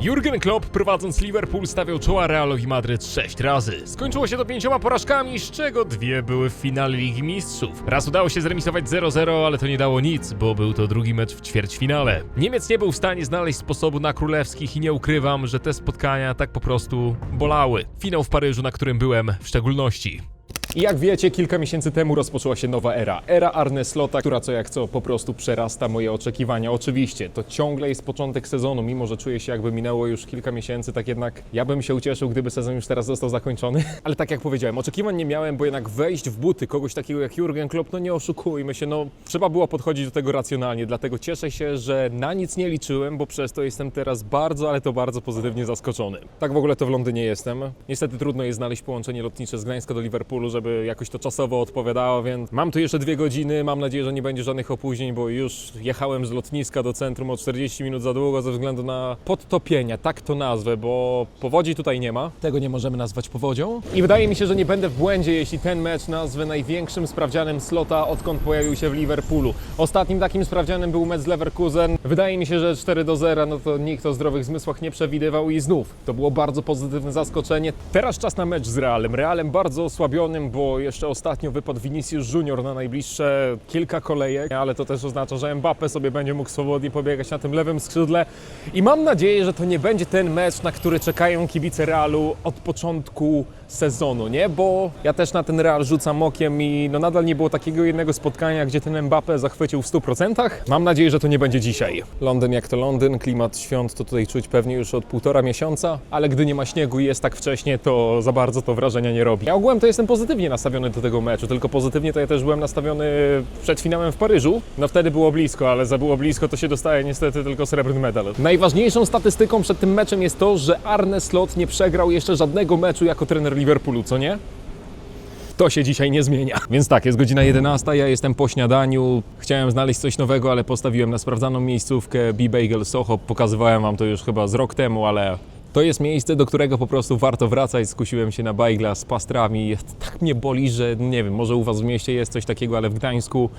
Jurgen Klopp prowadząc Liverpool stawiał czoła Realowi Madryt 6 razy. Skończyło się to pięcioma porażkami, z czego dwie były w finale Ligi Mistrzów. Raz udało się zremisować 0-0, ale to nie dało nic, bo był to drugi mecz w ćwierćfinale. Niemiec nie był w stanie znaleźć sposobu na królewskich i nie ukrywam, że te spotkania tak po prostu bolały. Finał w Paryżu, na którym byłem w szczególności. Jak wiecie, kilka miesięcy temu rozpoczęła się nowa era. Era Arne Slota, która co jak co po prostu przerasta moje oczekiwania. Oczywiście, to ciągle jest początek sezonu, mimo że czuję się jakby minęło już kilka miesięcy, tak jednak ja bym się ucieszył, gdyby sezon już teraz został zakończony. Ale tak jak powiedziałem, oczekiwań nie miałem, bo jednak wejść w buty kogoś takiego jak Jurgen Klopp, no nie oszukujmy się, no trzeba było podchodzić do tego racjonalnie, dlatego cieszę się, że na nic nie liczyłem, bo przez to jestem teraz bardzo, ale to bardzo pozytywnie zaskoczony. Tak w ogóle to w Londynie jestem. Niestety trudno jest znaleźć połączenie lotnicze z Gdańska do Liverpoolu, żeby jakoś to czasowo odpowiadało, więc mam tu jeszcze dwie godziny. Mam nadzieję, że nie będzie żadnych opóźnień, bo już jechałem z lotniska do centrum o 40 minut za długo ze względu na podtopienia, tak to nazwę, bo powodzi tutaj nie ma. Tego nie możemy nazwać powodzią. I wydaje mi się, że nie będę w błędzie, jeśli ten mecz nazwę największym sprawdzianem slota, odkąd pojawił się w Liverpoolu. Ostatnim takim sprawdzianem był mecz z Leverkusen. Wydaje mi się, że 4 do 0, no to nikt o zdrowych zmysłach nie przewidywał i znów to było bardzo pozytywne zaskoczenie. Teraz czas na mecz z Realem. Realem bardzo osłabionym, bo jeszcze ostatnio wypadł Vinicius Junior na najbliższe kilka kolejek, ale to też oznacza, że Mbappe sobie będzie mógł swobodnie pobiegać na tym lewym skrzydle. I mam nadzieję, że to nie będzie ten mecz, na który czekają kibice Realu od początku sezonu, nie? Bo ja też na ten Real rzucam okiem i no nadal nie było takiego jednego spotkania, gdzie ten Mbappe zachwycił w 100%. Mam nadzieję, że to nie będzie dzisiaj. Londyn jak to Londyn, klimat świąt to tutaj czuć pewnie już od półtora miesiąca, ale gdy nie ma śniegu i jest tak wcześnie, to za bardzo to wrażenia nie robi. Ja ogółem to jestem pozytywnie nastawiony do tego meczu, tylko pozytywnie to ja też byłem nastawiony przed finałem w Paryżu. No wtedy było blisko, ale za było blisko to się dostaje niestety tylko srebrny medal. Najważniejszą statystyką przed tym meczem jest to, że Arne Slot nie przegrał jeszcze żadnego meczu jako trener Liverpoolu, co nie? To się dzisiaj nie zmienia. Więc tak, jest godzina 11, ja jestem po śniadaniu. Chciałem znaleźć coś nowego, ale postawiłem na sprawdzaną miejscówkę B-Bagel Soho. Pokazywałem Wam to już chyba z rok temu, ale to jest miejsce, do którego po prostu warto wracać. Skusiłem się na bajgla z pastrami. Tak mnie boli, że nie wiem, może u Was w mieście jest coś takiego, ale w Gdańsku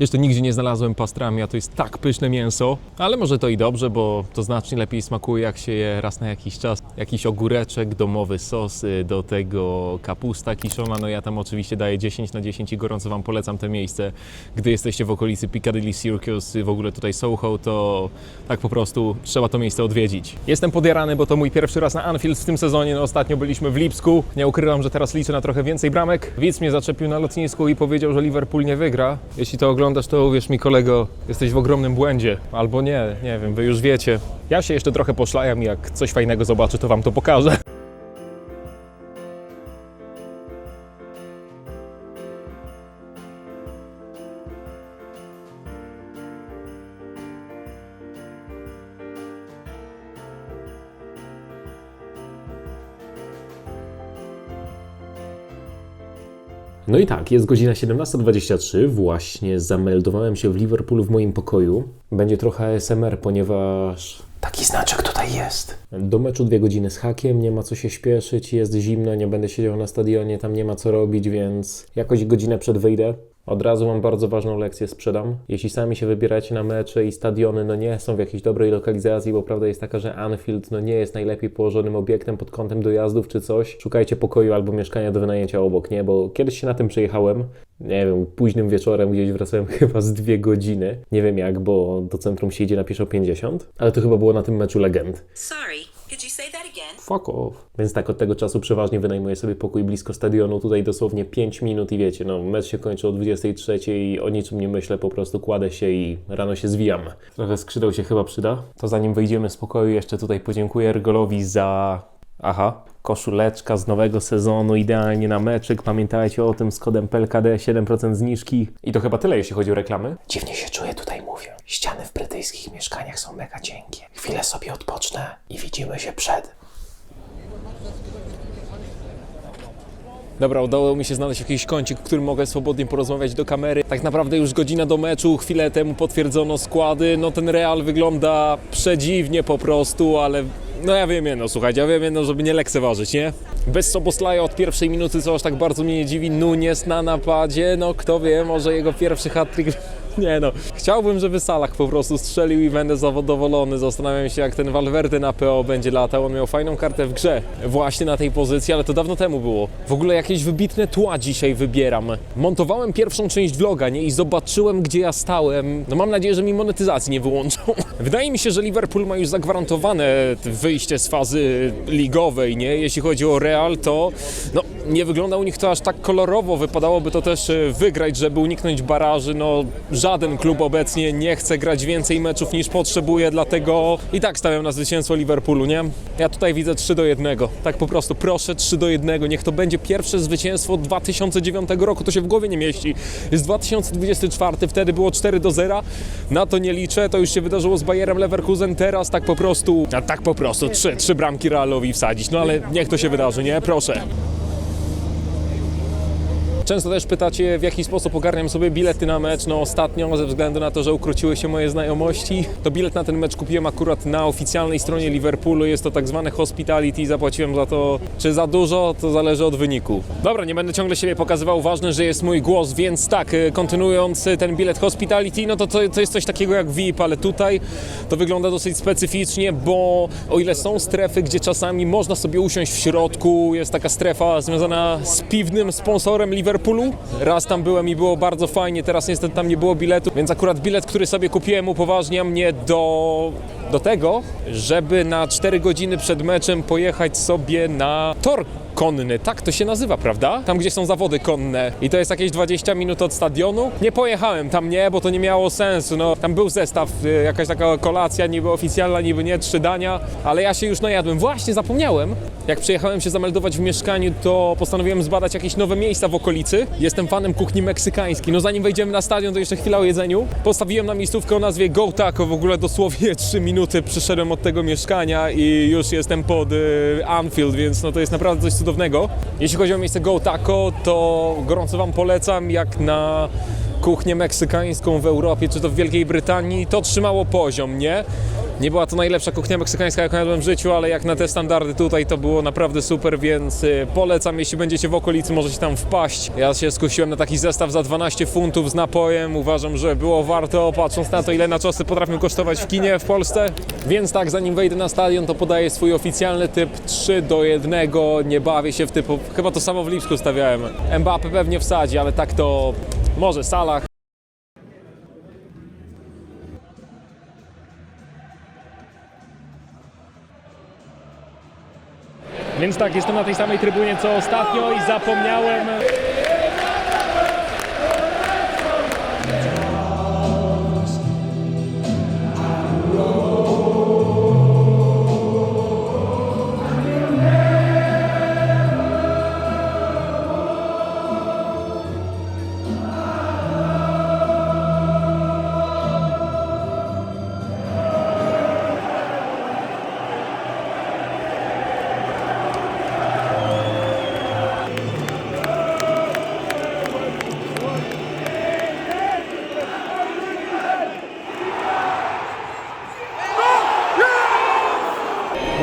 jeszcze nigdzie nie znalazłem pastrami, a to jest tak pyszne mięso. Ale może to i dobrze, bo to znacznie lepiej smakuje, jak się je raz na jakiś czas. Jakiś ogóreczek, domowy sos, y, do tego kapusta kiszona. No ja tam oczywiście daję 10 na 10 i gorąco Wam polecam to miejsce. Gdy jesteście w okolicy Piccadilly Circus, y, w ogóle tutaj Soho, to tak po prostu trzeba to miejsce odwiedzić. Jestem podjarany, bo to mój pierwszy raz na Anfield w tym sezonie. No, ostatnio byliśmy w Lipsku. Nie ukrywam, że teraz liczę na trochę więcej bramek. Widz mnie zaczepił na lotnisku i powiedział, że Liverpool nie wygra. Jeśli to oglądasz, to uwierz mi kolego, jesteś w ogromnym błędzie. Albo nie, nie wiem, wy już wiecie. Ja się jeszcze trochę poszlajam, jak coś fajnego zobaczę, to wam to pokażę. No i tak, jest godzina 17.23. Właśnie zameldowałem się w Liverpoolu w moim pokoju. Będzie trochę ASMR, ponieważ taki znaczek tutaj jest. Do meczu dwie godziny z hakiem, nie ma co się śpieszyć, jest zimno, nie będę siedział na stadionie, tam nie ma co robić, więc jakoś godzinę przed wyjdę. Od razu mam bardzo ważną lekcję sprzedam. Jeśli sami się wybieracie na mecze i stadiony no nie są w jakiejś dobrej lokalizacji, bo prawda jest taka, że Anfield no nie jest najlepiej położonym obiektem pod kątem dojazdów czy coś, szukajcie pokoju albo mieszkania do wynajęcia obok, nie? Bo kiedyś się na tym przejechałem, nie wiem, późnym wieczorem gdzieś wracałem chyba z dwie godziny. Nie wiem jak, bo do centrum się idzie na pieszo 50, ale to chyba było na tym meczu legend. Sorry, could you say that? Fuck off. Więc tak, od tego czasu przeważnie wynajmuję sobie pokój blisko stadionu, tutaj dosłownie 5 minut i wiecie, no mecz się kończy o 23 i o niczym nie myślę, po prostu kładę się i rano się zwijam. Trochę skrzydeł się chyba przyda. To zanim wyjdziemy z pokoju, jeszcze tutaj podziękuję Ergolowi za... Aha, koszuleczka z nowego sezonu, idealnie na meczyk. Pamiętajcie o tym z kodem PLKD 7% zniżki. I to chyba tyle, jeśli chodzi o reklamy. Dziwnie się czuję tutaj, mówię. Ściany w brytyjskich mieszkaniach są mega cienkie. Chwilę sobie odpocznę i widzimy się przed. Dobra, udało mi się znaleźć jakiś kącik, w którym mogę swobodnie porozmawiać do kamery. Tak naprawdę już godzina do meczu, chwilę temu potwierdzono składy. No ten Real wygląda przedziwnie po prostu, ale no ja wiem jedno, słuchajcie, ja wiem jedno, żeby nie lekceważyć, nie? Bez Soboslaja od pierwszej minuty, co aż tak bardzo mnie nie dziwi, Nunes na napadzie, no kto wie, może jego pierwszy hat-trick Nie no, chciałbym, żeby Salah po prostu strzelił i będę zadowolony. Zastanawiam się, jak ten Valverde na PO będzie latał. On miał fajną kartę w grze właśnie na tej pozycji, ale to dawno temu było. W ogóle jakieś wybitne tła dzisiaj wybieram. Montowałem pierwszą część vloga, nie? I zobaczyłem, gdzie ja stałem. No mam nadzieję, że mi monetyzacji nie wyłączą. Wydaje mi się, że Liverpool ma już zagwarantowane wyjście z fazy ligowej, nie? Jeśli chodzi o Real, to no, nie wygląda u nich to aż tak kolorowo. Wypadałoby to też e, wygrać, żeby uniknąć baraży. No, żaden klub obecnie nie chce grać więcej meczów niż potrzebuje, dlatego i tak stawiam na zwycięstwo Liverpoolu, nie? Ja tutaj widzę 3 do 1. Tak po prostu, proszę 3 do 1. Niech to będzie pierwsze zwycięstwo od 2009 roku. To się w głowie nie mieści. Jest 2024, wtedy było 4 do 0. Na to nie liczę. To już się wydarzyło z Bayerem Leverkusen. Teraz tak po prostu, a tak po prostu, trzy, trzy bramki Realowi wsadzić. No ale niech to się wydarzy, nie? Proszę. Często też pytacie, w jaki sposób ogarniam sobie bilety na mecz. No ostatnio, ze względu na to, że ukróciły się moje znajomości, to bilet na ten mecz kupiłem akurat na oficjalnej stronie Liverpoolu. Jest to tak zwane hospitality. Zapłaciłem za to, czy za dużo, to zależy od wyniku. Dobra, nie będę ciągle siebie pokazywał. Ważne, że jest mój głos, więc tak, y, kontynuując y, ten bilet hospitality, no to, to to jest coś takiego jak VIP, ale tutaj to wygląda dosyć specyficznie, bo o ile są strefy, gdzie czasami można sobie usiąść w środku, jest taka strefa związana z piwnym sponsorem Liverpoolu. Raz tam byłem i było bardzo fajnie, teraz niestety tam nie było biletu, więc akurat bilet, który sobie kupiłem, upoważnia mnie do, do tego, żeby na 4 godziny przed meczem pojechać sobie na tor konny, tak to się nazywa, prawda? Tam, gdzie są zawody konne i to jest jakieś 20 minut od stadionu. Nie pojechałem tam, nie, bo to nie miało sensu, no. Tam był zestaw, y, jakaś taka kolacja, niby oficjalna, niby nie, trzy dania, ale ja się już najadłem. Właśnie, zapomniałem. Jak przyjechałem się zameldować w mieszkaniu, to postanowiłem zbadać jakieś nowe miejsca w okolicy. Jestem fanem kuchni meksykańskiej. No zanim wejdziemy na stadion, to jeszcze chwila o jedzeniu. Postawiłem na miejscówkę o nazwie Go Taco, w ogóle dosłownie 3 minuty przyszedłem od tego mieszkania i już jestem pod y, Anfield, więc no to jest naprawdę coś cudownego. Jeśli chodzi o miejsce Go Taco, to gorąco Wam polecam, jak na kuchnię meksykańską w Europie, czy to w Wielkiej Brytanii, to trzymało poziom, nie? Nie była to najlepsza kuchnia meksykańska, jaką jadłem w życiu, ale jak na te standardy tutaj to było naprawdę super, więc y, polecam, jeśli będziecie w okolicy, możecie tam wpaść. Ja się skusiłem na taki zestaw za 12 funtów z napojem, uważam, że było warto, patrząc na to, ile na czasy potrafią kosztować w kinie w Polsce. Więc tak, zanim wejdę na stadion, to podaję swój oficjalny typ 3 do 1, nie bawię się w typu, chyba to samo w Lipsku stawiałem. Mbappe pewnie wsadzi, ale tak to może Salah. Więc tak, jestem na tej samej trybunie co ostatnio i zapomniałem.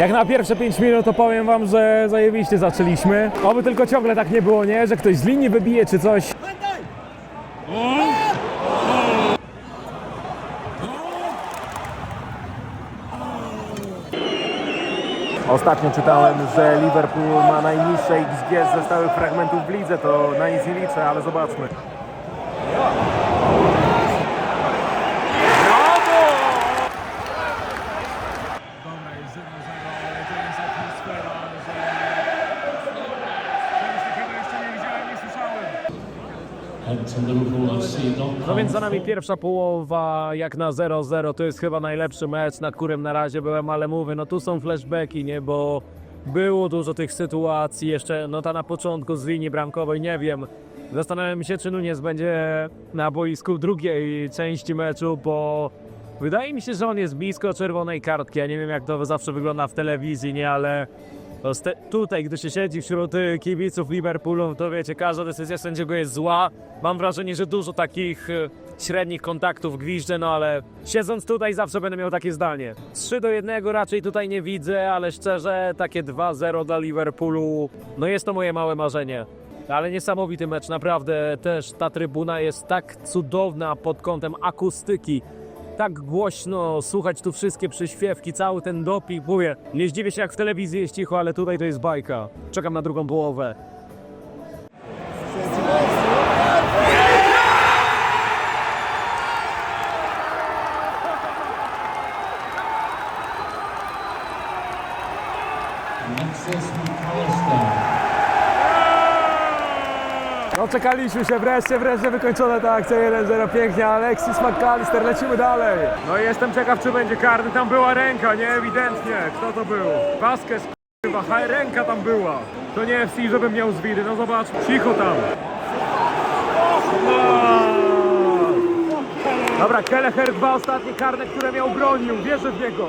Jak na pierwsze 5 minut to powiem wam, że zajebiście zaczęliśmy. Oby tylko ciągle tak nie było, nie? Że ktoś z linii wybije czy coś. Ostatnio czytałem, że Liverpool ma najniższe XG ze stałych fragmentów w lidze, to na nic nie liczę, ale zobaczmy. No więc za nami pierwsza połowa, jak na 0-0, to jest chyba najlepszy mecz, na którym na razie byłem, ale mówię, no tu są flashbacki, nie, bo było dużo tych sytuacji, jeszcze no ta na początku z linii bramkowej, nie wiem. Zastanawiam się, czy Nunes będzie na boisku drugiej części meczu, bo wydaje mi się, że on jest blisko czerwonej kartki. Ja nie wiem, jak to zawsze wygląda w telewizji, nie, ale tutaj, gdy się siedzi wśród y, kibiców Liverpoolu, to wiecie, każda decyzja sędziego jest zła. Mam wrażenie, że dużo takich y, średnich kontaktów gwizdże, no ale siedząc tutaj zawsze będę miał takie zdanie. 3 do 1 raczej tutaj nie widzę, ale szczerze takie 2-0 dla Liverpoolu, no jest to moje małe marzenie. Ale niesamowity mecz, naprawdę też ta trybuna jest tak cudowna pod kątem akustyki. Tak głośno słuchać tu wszystkie przyśpiewki, cały ten doping. Mówię, nie zdziwię się jak w telewizji jest cicho, ale tutaj to jest bajka. Czekam na drugą połowę. No czekaliśmy się wreszcie, wreszcie wykończona ta akcja 1-0, pięknie, Alexis McAllister, lecimy dalej. No i jestem ciekaw, czy będzie karny, tam była ręka, nie, ewidentnie, kto to był? Vasquez, haj, ręka tam była. To nie FC, żebym miał zwidy, no zobacz, cicho tam. No. Dobra, Kelleher dwa ostatnie karne, które miał bronił, wierzę w niego.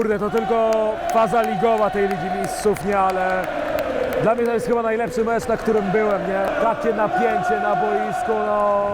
Kurde, to tylko faza ligowa tej Ligi Mistrzów, nie, ale dla mnie to jest chyba najlepszy mecz, na którym byłem, nie? Takie napięcie na boisku, no...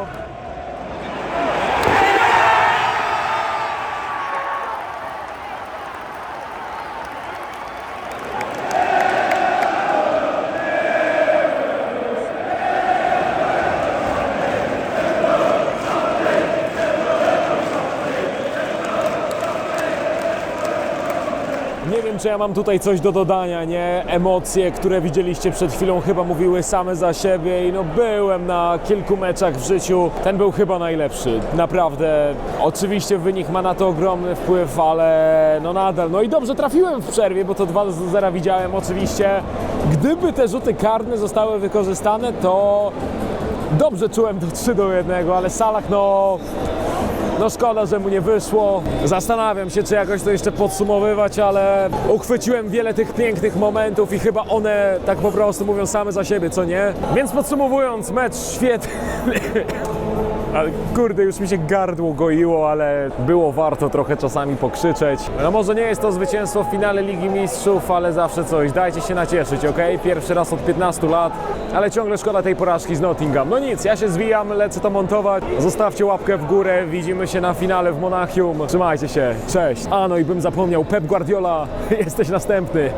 wiem, czy ja mam tutaj coś do dodania, nie? Emocje, które widzieliście przed chwilą, chyba mówiły same za siebie i no byłem na kilku meczach w życiu. Ten był chyba najlepszy, naprawdę. Oczywiście wynik ma na to ogromny wpływ, ale no nadal. No i dobrze trafiłem w przerwie, bo to 2 do 0 widziałem oczywiście. Gdyby te rzuty karne zostały wykorzystane, to dobrze czułem to 3 do 1, ale Salah no no szkoda, że mu nie wyszło. Zastanawiam się, czy jakoś to jeszcze podsumowywać, ale uchwyciłem wiele tych pięknych momentów i chyba one tak po prostu mówią same za siebie, co nie? Więc podsumowując, mecz świetny. Ale kurde, już mi się gardło goiło, ale było warto trochę czasami pokrzyczeć. No może nie jest to zwycięstwo w finale Ligi Mistrzów, ale zawsze coś. Dajcie się nacieszyć, ok? Pierwszy raz od 15 lat, ale ciągle szkoda tej porażki z Nottingham. No nic, ja się zwijam, lecę to montować. Zostawcie łapkę w górę, widzimy się na finale w Monachium. Trzymajcie się, cześć. A no i bym zapomniał, Pep Guardiola, jesteś następny.